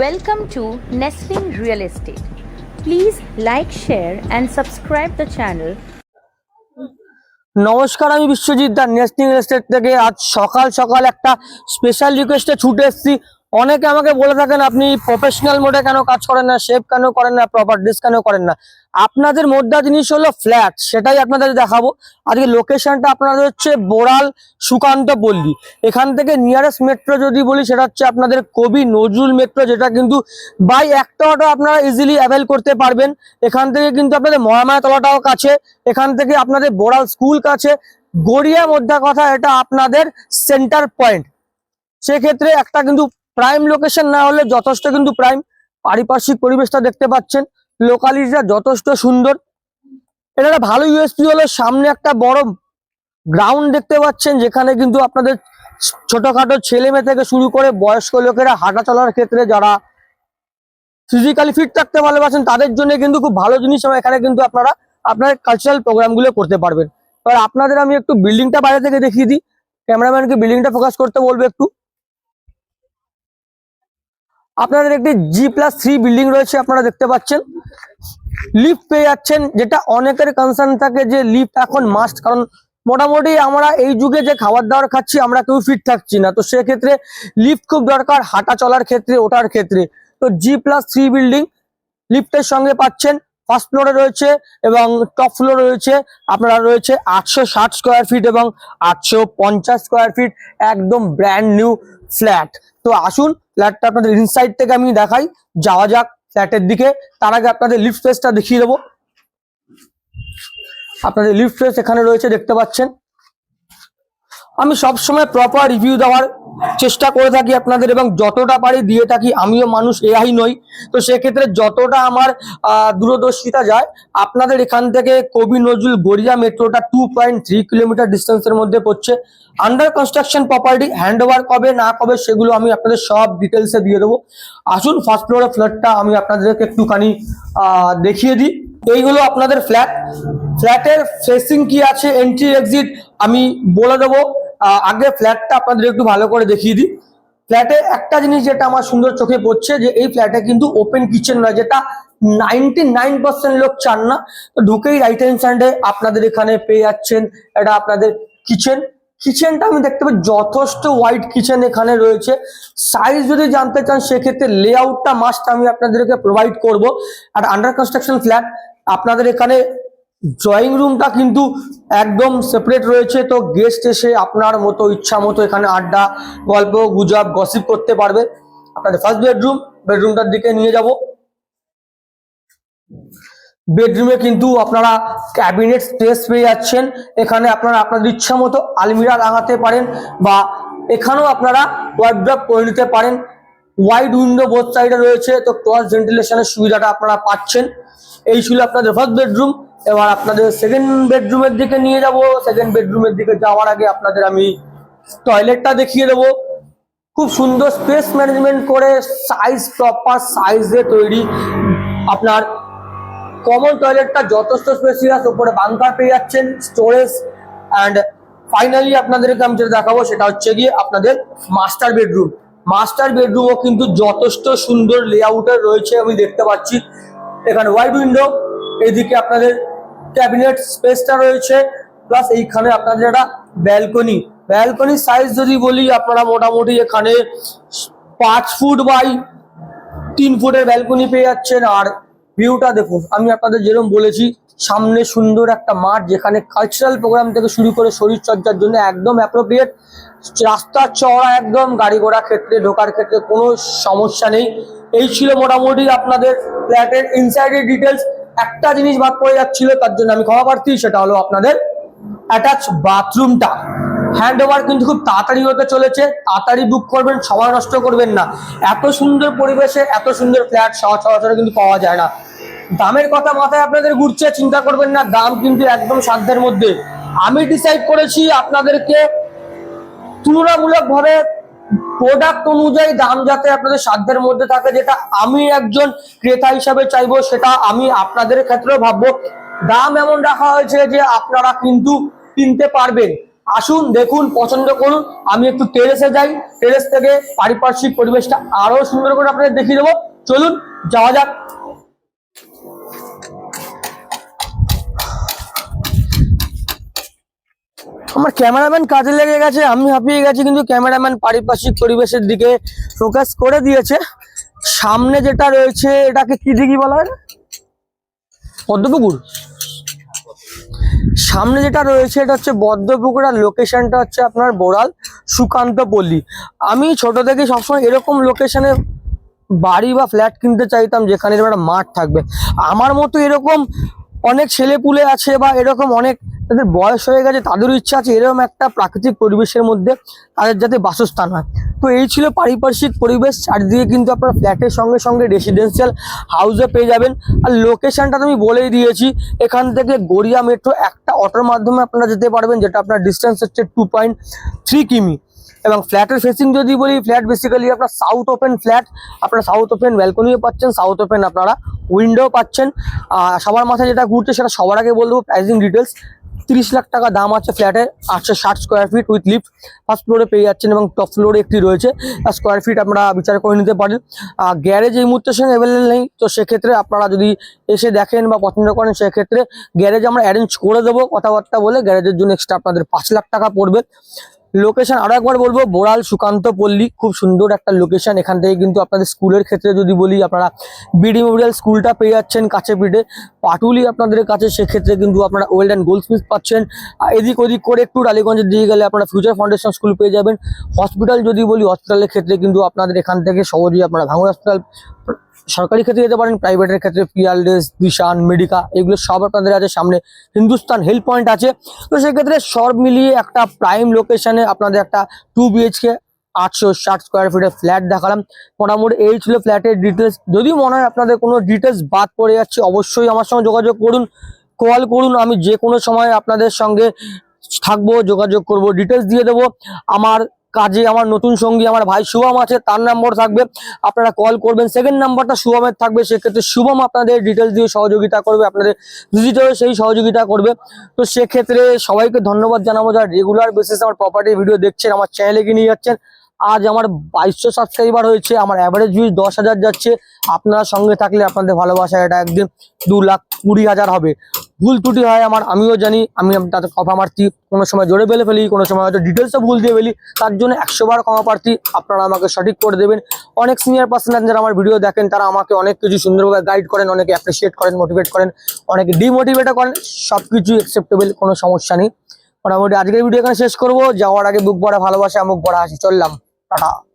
Welcome to Nestling Real Estate. Please like, share, and subscribe the channel. নমস্কার আমি বিশ্বজিৎ দা national estate থেকে। আজ সকাল সকাল একটা স্পেশাল রিকোয়েস্টে ছুটে এসেছি। অনেকে আমাকে বলে থাকেন আপনি প্রফেশনাল মোডে কেন কাজ করেন না? শেপ কেন করেন না? প্রপার্টিস কেন করেন না? আপনাদের মোদ্দা জিনিস হলো ফ্ল্যাট সেটাই আপনাদের দেখাবো। আজকে লোকেশনটা আপনাদের হচ্ছে বোড়াল সুকান্ত পল্লী। এখান থেকে নিয়ারেস্ট মেট্রো যদি বলি, সেটা হচ্ছে আপনাদের কবি নজরুল মেট্রো যেটা কিন্তু বাই একটা অটো আপনারা ইজিলি অ্যাভেল করতে পারবেন। এখান থেকে কিন্তু আপনাদের মহামায়াতলাটাও কাছে, এখান থেকে আপনাদের বোড়াল স্কুল কাছে। গড়িয়া মধ্যা কথা, এটা আপনাদের সেন্টার পয়েন্ট সেক্ষেত্রে একটা কিন্তু প্রাইম লোকেশন না হলে যথেষ্ট কিন্তু প্রাইম পারিপার্শ্বিক পরিবেশটা দেখতে পাচ্ছেন। লোকালিটিটা যথেষ্ট সুন্দর। এটা একটা ভালো ইউএসপি হলো সামনে একটা বড় গ্রাউন্ড দেখতে পাচ্ছেন, যেখানে কিন্তু আপনাদের ছোটখাটো ছেলে মেয়ে থেকে শুরু করে বয়স্ক লোকেরা হাঁটা চলার ক্ষেত্রে যারা ফিজিক্যালি ফিট থাকতে ভালোবাসেন, তাদের জন্য কিন্তু খুব ভালো জিনিস এবং এখানে কিন্তু আপনারা আপনার কালচারাল প্রোগ্রামগুলো করতে পারবেন। এবার আপনাদের আমি একটু বিল্ডিংটা বাইরে থেকে দেখিয়ে দিই। ক্যামেরাম্যানকে বিল্ডিংটা ফোকাস করতে বলব একটু। আপনাদের একটি জি প্লাস থ্রি বিল্ডিং রয়েছে, আপনারা দেখতে পাচ্ছেন। লিফট পেয়ে যাচ্ছেন, যেটা অনেকের কনসার্ন থাকে যে লিফট এখন মাস্ট কারণ মোটামুটি আমরা এই যুগে যে খাবার দাবার খাচ্ছি, আমরা কেউ ফিট থাকছি না। তো সেক্ষেত্রে লিফট খুব দরকার, হাঁটা চলার ক্ষেত্রে, ওঠার ক্ষেত্রে। তো জি প্লাস থ্রি বিল্ডিং লিফটের সঙ্গে পাচ্ছেন ফার্স্ট ফ্লোরে রয়েছে এবং টপ ফ্লোর রয়েছে, আপনারা রয়েছে আটশো ষাট স্কোয়ার ফিট এবং আটশো পঞ্চাশ স্কোয়ার ফিট একদম ব্র্যান্ড নিউ ফ্ল্যাট তো আসুন ফ্ল্যাটটা আপনাদের ইনসাইড থেকে আমি দেখাই। যাওয়া যাক ফ্ল্যাটের দিকে। তার আগে আপনাদের লিফট ফেসটা দেখিয়ে দেবো। আপনাদের লিফট ফেস এখানে রয়েছে, দেখতে পাচ্ছেন। আমি সব সময় প্রপার রিভিউ দেওয়ার চেষ্টা করে থাকি আপনাদের এবং যতটা পারি দিয়ে থাকি। আমিও মানুষ, এআই নই। তো সেক্ষেত্রে যতটা আমার দূরদর্শিতা যায়, আপনাদের এখান থেকে কবি নজরুল গড়িয়া মেট্রোটা টু পয়েন্ট থ্রি কিলোমিটার ডিস্টেন্সের মধ্যে পড়ছে। Under construction property hand over কবে, না কবে, সেগুলো আমি আপনাদের সব ডিটেলসে দিয়ে দেবো। আসুন ফার্স্ট ফ্লোরের ফ্ল্যাটটা আমি আপনাদেরকে একটুখানি দেখিয়ে দিই। এই হলো আপনাদের ফ্ল্যাট ফ্ল্যাটের ফেসিং কি আছে? এন্ট্রি এক্সিট আমি বলে দেবো। আগে ফ্ল্যাটটা আপনাদের একটু ভালো করে দেখিয়ে দিই। ফ্ল্যাটে একটা জিনিস যেটা আমার সুন্দর চোখে পড়ছে যে এই ফ্ল্যাটে কিন্তু ওপেন কিচেন নয়, যেটা নাইনটি নাইন পার্সেন্ট লোক চান না। ঢুকেই রাইট হ্যান্ড সাইডে আপনাদের এখানে পেয়ে যাচ্ছেন এটা আপনাদের কিচেন কিচেনটা আমি দেখতে পাই যথেষ্ট হোয়াইট কিচেন এখানে রয়েছে। সাইজ যদি জানতে চান, সেক্ষেত্রে লেআউটটা মাস্ট আমি আপনাদেরকে প্রোভাইড করব। আর আন্ডার কনস্ট্রাকশন ফ্ল্যাট আপনাদের এখানে ড্রয়িং রুমটা কিন্তু একদম সেপারেট রয়েছে। তো গেস্ট এসে আপনার মতো, ইচ্ছা মতো এখানে আড্ডা, গল্প, গুজব গসিপ করতে পারবে। আপনাদের ফার্স্ট বেডরুম বেডরুমটার দিকে নিয়ে যাব। বেডরুমে কিন্তু আপনারা ক্যাবিনেট স্পেস পেয়ে যাচ্ছেন। এখানে আপনারা আপনাদের ইচ্ছা মতো আলমিরা লাগাতে পারেন বা এখানেও আপনারা ওয়ার্ড্রপ করে নিতে পারেন। ওয়াইড উইন্ডো বোথ সাইডে রয়েছে। তো ক্রস ভেন্টিলেশনের সুবিধাটা আপনারা পাচ্ছেন। এই ছিল আপনাদের ফার্স্ট বেডরুম এবার আপনাদের সেকেন্ড বেডরুমের দিকে নিয়ে যাব। সেকেন্ড বেডরুমের দিকে যাওয়ার আগে আপনাদের আমি টয়লেটটা দেখিয়ে দেবো। খুব সুন্দর স্পেস ম্যানেজমেন্ট করে সাইজ প্রপার সাইজে তৈরি। আপনার কমন টয়লেটটা যথেষ্ট স্পেসিয়াস উপরে বাংকার পেয়ে যাচ্ছেন স্টোরেজ অ্যান্ড ফাইনালি আপনাদেরকে আমি যেটা দেখাবো সেটা হচ্ছে গিয়ে আপনাদের মাস্টার বেডরুম মাস্টার বেডরুমও কিন্তু যথেষ্ট সুন্দর লেআউটের রয়েছে, আমি দেখতে পাচ্ছি। এখানে ওয়াইড উইন্ডো এদিকে আপনাদের ক্যাবিনেট স্পেসটা রয়েছে। প্লাস এইখানে আপনাদের একটা ব্যালকনি ব্যালকনি সাইজ যদি বলি, আপনারা মোটামুটি এখানে পাঁচ ফুট বাই তিন ফুটের ব্যালকনি পেয়ে যাচ্ছেন। আর ভিউটা দেখুন, আমি আপনাদের যেরকম বলেছি, সামনে সুন্দর একটা মাঠ যেখানে কালচারাল প্রোগ্রাম থেকে শুরু করে শরীরচর্চার জন্য একদম অ্যাপ্রোপ্রিয়েট রাস্তা চওড়া একদম, গাড়ি ঘোড়া ক্ষেত্রে, ঢোকার ক্ষেত্রে কোনো সমস্যা নেই। এই ছিল মোটামুটি আপনাদের ফ্ল্যাটের ইনসাইডের ডিটেলস একটা জিনিস বাদ পড়ে যাচ্ছিল, তার জন্য আমি ক্ষমা প্রার্থী, সেটা হলো আপনাদের অ্যাটাচ বাথরুমটা হ্যান্ড ওভার কিন্তু খুব তাড়াতাড়ি হতে চলেছে, তাড়াতাড়ি বুক করবেন, সময় নষ্ট করবেন না। এত সুন্দর পরিবেশে, এত সুন্দর ফ্ল্যাট সচরাচর কিন্তু পাওয়া যায় না। দামের কথা মাথায় আপনাদের ঘুরছে, চিন্তা করবেন না, দাম কিন্তু একদম সাধ্যের মধ্যে। আমি ডিসাইড করেছি আপনাদেরকে তুলনামূলক ভাবে প্রোডাক্ট অনুযায়ী দাম যাতে আপনাদের সাধ্যের মধ্যে থাকে, যেটা আমি একজন ক্রেতা হিসাবে চাইব, সেটা আমি আপনাদের ক্ষেত্রেও ভাববো। দাম এমন রাখা হয়েছে যে আপনারা কিন্তু কিনতে পারবেন। আসুন, দেখুন, পছন্দ করুন। আমি একটু টেরেসে যাই। টেরেস থেকে পারিপার্শ্বিক পরিবেশটা আরও সুন্দর করে আপনাদের দেখিয়ে দেবো। চলুন, যাওয়া যাক। আমার ক্যামেরাম্যান কাজে লেগে গেছে, আমি হাঁপিয়ে গেছি, কিন্তু ক্যামেরাম্যান পারিপার্শ্বিক পরিবেশের দিকে ফোকাস করে দিয়েছে। সামনে যেটা রয়েছে, এটাকে কি দিঘি বলা হয় পদ্মপুকুর। সামনে যেটা রয়েছে, এটা হচ্ছে বদ্ধপুকুর আর লোকেশনটা হচ্ছে আপনার বোড়াল সুকান্ত পল্লী। আমি ছোট থেকে সবসময় এরকম লোকেশনে বাড়ি বা ফ্ল্যাট কিনতে চাইতাম, যেখানে একটা মাঠ থাকবে। আমার মতো এরকম অনেক ছেলেপুলে আছে বা এরকম অনেক তাদের বয়স হয়ে গেছে, তাদেরও ইচ্ছা আছে এরকম একটা প্রাকৃতিক পরিবেশের মধ্যে তাদের যাতে বাসস্থান হয়। তো এই ছিল পারিপার্শ্বিক পরিবেশ, চারদিকে কিন্তু আপনারা ফ্ল্যাটের সঙ্গে সঙ্গে রেসিডেন্সিয়াল হাউসে পেয়ে যাবেন। আর লোকেশনটা আমি বলেই দিয়েছি, এখান থেকে গড়িয়া মেট্রো একটা অটোর মাধ্যমে আপনারা যেতে পারবেন, যেটা আপনার ডিস্টেন্স হচ্ছে টু পয়েন্ট থ্রি কিমি। এবং ফ্ল্যাটের ফেসিং যদি বলি ফ্ল্যাট বেসিক্যালি আপনার সাউথ ওপেন ফ্ল্যাট আপনারা সাউথ ওপেন ব্যালকনিও পাচ্ছেন সাউথ ওপেন আপনারা উইন্ডো পাচ্ছেন। সবার মাথায় যেটা ঘুরছে সেটা সবার আগে বলব প্রাইসিং ডিটেলস তিরিশ লাখ টাকা দাম আছে ফ্ল্যাটের আটশো ষাট square feet with lift first ফ্লোরে পেয়ে যাচ্ছেন এবং টপ ফ্লোরে একটি রয়েছে। স্কোয়ার ফিট আপনারা বিচার করে নিতে পারেন। আর গ্যারেজ এই মুহূর্তে সঙ্গে অ্যাভেলেবেল নেই, তো সেক্ষেত্রে আপনারা যদি এসে দেখেন বা পছন্দ করেন, সেক্ষেত্রে গ্যারেজ আমরা অ্যারেঞ্জ করে দেবো। কথাবার্তা বলে গ্যারেজের জন্য এক্সট্রা আপনাদের পাঁচ লাখ টাকা পড়বে। লোকেশন আরও একবার বলব বোড়াল সুকান্ত পল্লী, খুব সুন্দর একটা লোকেশন এখান থেকে কিন্তু আপনাদের স্কুলের ক্ষেত্রে যদি বলি, আপনারা বিডি মেমোরিয়াল স্কুলটা পেয়ে যাচ্ছেন কাছে পিঠে। পাটুলি আপনাদের কাছে, সেক্ষেত্রে কিন্তু আপনারা ওয়েল্ড অ্যান্ড গোল্ডস্মিথ পাচ্ছেন। এদিক ওদিক করে একটু টালিগঞ্জের দিকে গেলে আপনারা ফিউচার ফাউন্ডেশন স্কুল পেয়ে যাবেন। হসপিটাল যদি বলি হসপিটালের ক্ষেত্রে কিন্তু আপনাদের এখান থেকে সহজেই আপনারা ভাঙুর হসপিটাল সরকারি ক্ষেত্রে যেতে পারেন প্রাইভেটের ক্ষেত্রে পিয়ালডেস দিশান মেডিকা এগুলো সব আপনাদের আছে সামনে। হিন্দুস্তান হেলথ পয়েন্ট আছে। তো সেক্ষেত্রে সব মিলিয়ে একটা প্রাইম লোকেশনে আপনাদের একটা টু বিএইচকে আটশো ষাট স্কোয়ার ফিটের ফ্ল্যাট দেখালাম। মোটামুটি এই ছিল ফ্ল্যাটের ডিটেলস যদি মনে হয় আপনাদের কোনো ডিটেলস বাদ পড়ে যাচ্ছে, অবশ্যই আমার সঙ্গে যোগাযোগ করুন। কল করুন, আমি যে কোনো সময় আপনাদের সঙ্গে থাকব, যোগাযোগ করব ডিটেলস দিয়ে দেবো। আমার কাজে, আমার নতুন সঙ্গী, আমার ভাই শুভম আছে, তার নাম্বার থাকবে। আপনারা কল করবেন সেকেন্ড নাম্বারটা শুভমের থাকবে, সেক্ষেত্রে শুভম আপনাদের ডিটেলস দিয়ে সহযোগিতা করবে, আপনাদের ভিজিটরে সেই সহযোগিতা করবে। তো সেক্ষেত্রে সবাইকে ধন্যবাদ জানাব, যারা রেগুলার বেসিস আমার প্রপার্টি ভিডিও দেখছেন, আমার চ্যানেলে গিয়ে নিয়ে যাচ্ছেন। আজ আমার বাইশশো সাবস্ক্রাইবার হয়েছে, আমার অ্যাভারেজ ভিউজ দশ হাজার যাচ্ছে। আপনারা সঙ্গে থাকলে আপনাদের ভালোবাসা এটা একদিন দু লাখ কুড়ি হাজার হবে। ভুল ত্রুটি হয় আমার, আমিও জানি, আমি তাতে ক্ষমা প্রার্থী কোনো সময় জোরে বেলে ফেলি, কোনো সময় হয়তো ডিটেলসও ভুল দিয়ে ফেলি, তার জন্য একশো বার ক্ষমা প্রার্থী, আপনারা আমাকে সঠিক করে দেবেন। অনেক সিনিয়র পার্সন যারা আমার ভিডিও দেখেন, তারা আমাকে অনেক কিছু সুন্দরভাবে গাইড করেন, অনেকে অ্যাপ্রিসিয়েট করেন মোটিভেট করেন, অনেকে ডিমোটিভেটও করেন সব কিছুই অ্যাকসেপ্টেবল কোনো সমস্যা নেই। মোটামুটি আজকের ভিডিও এখানে শেষ করব, যাওয়ার আগে বুক ভরা ভালোবাসা, মুখ ভরা হাসি, চললাম। 二